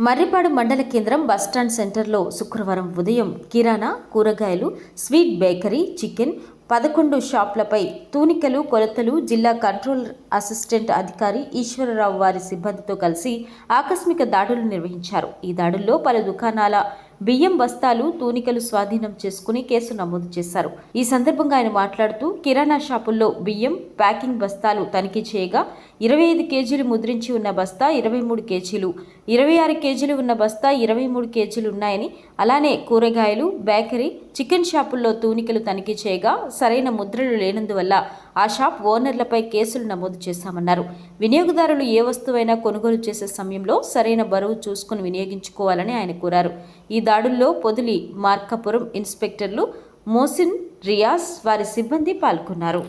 మర్రిపాడు మండల కేంద్రం బస్టాండ్ సెంటర్లో శుక్రవారం ఉదయం కిరాణా కూరగాయలు స్వీట్ బేకరీ చికెన్ పదకొండు షాప్లపై తూనికలు కొలతలు జిల్లా కంట్రోల్ అసిస్టెంట్ అధికారి ఈశ్వరరావు వారి సిబ్బందితో కలిసి ఆకస్మిక దాడులు నిర్వహించారు. ఈ దాడుల్లో పలు దుకాణాల బియ్యం బస్తాలు తూనికలు స్వాధీనం చేసుకుని కేసు నమోదు చేశారు. ఈ సందర్భంగా ఆయన మాట్లాడుతూ కిరాణా షాపుల్లో బియ్యం ప్యాకింగ్ బస్తాలు తనిఖీ చేయగా ఇరవై ఐదు కేజీలు ముద్రించి ఉన్న బస్తా ఇరవై మూడు కేజీలు ఇరవై ఆరు కేజీలు ఉన్న బస్తా ఇరవై మూడు కేజీలు ఉన్నాయని అలానే కూరగాయలు బేకరీ చికెన్ షాపుల్లో తూనికలు తనిఖీ చేయగా సరైన ముద్రలు లేనందువల్ల ఆ షాప్ ఓనర్లపై కేసులు నమోదు చేశామన్నారు. వినియోగదారులు ఏ వస్తువైనా కొనుగోలు చేసే సమయంలో సరైన బరువు చూసుకుని వినియోగించుకోవాలని ఆయన కోరారు. ఈ దాడుల్లో పొదిలి మార్కాపురం ఇన్స్పెక్టర్లు మోసిన్ రియాజ్ వారి సిబ్బంది పాల్గొన్నారు.